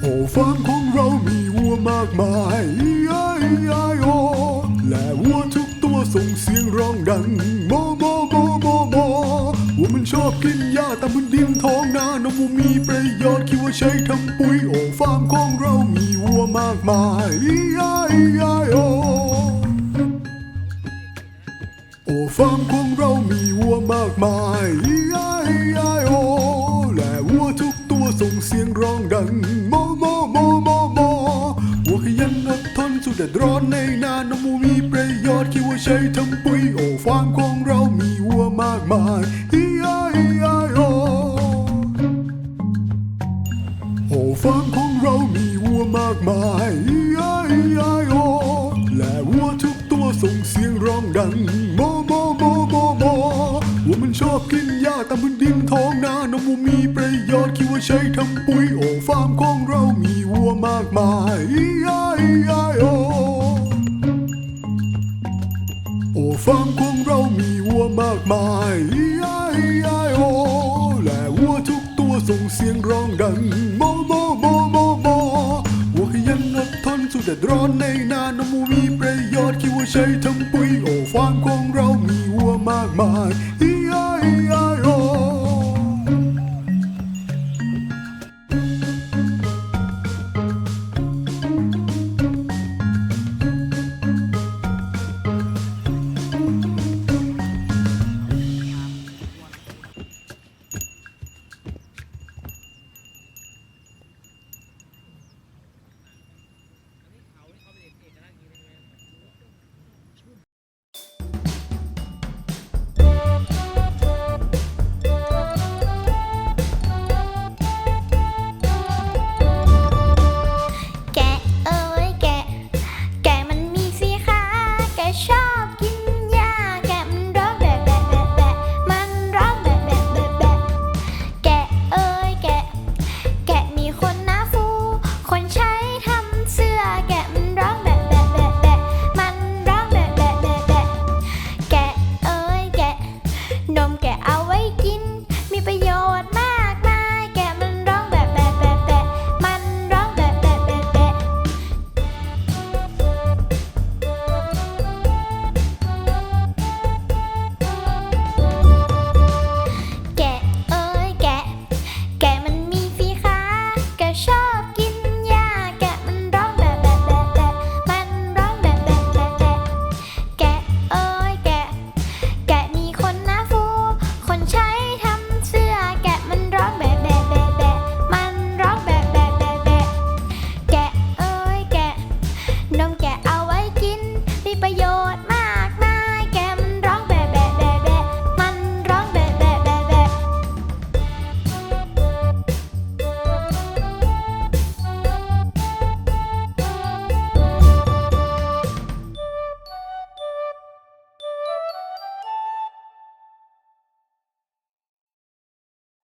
โอ้ฟาร์มของเรามีวัวมากมายไอ้ไอโอและวัวทุกตัวส่งเสียงร้องดังโมโมโมโมโมวัวมันชอบกินหญ้าตามพื้นดินท้องนานมวัวมีประโยชน์คิดว่าใช้ทำปุ๋ยโอ้ฟาร์มของเรามีวัวมากมายไอ้ไอโอโอ้ฟาร์มของเรามีวัวมากมาย ร้องดังโมโมโมโมโมวัวขยันอดทนสู้แดดร้อนในนาน้ำมูมีประโยชน์คิดว่าใช้ทำปุ๋ยโอ้ฟาร์มของเรามีวัวมากมายไอ้ไอโอโอ้ฟาร์มของเรามีวัวมากมายไอไอโอและวัวทุกตัวส่งเสียงร้องดังโมโมโมโมโมวัวมันชอบกินหญ้าตามพื้นดินทอ ใช้ทำปุ๋ยโอฟาร์มของเรามีวัวมากมายไอไอโอโอฟาร์มของเรามีวัวมากมายไอไอโอและวัวทุกตัวส่งเสียงร้องดังโมโมโมโมโมวัวขยันอดทนสู้แดดร้อนในนานมูมีประโยชน์คิดว่าใช้ทำปุ๋ยโอฟาร์มของเรามีวัวมากมาย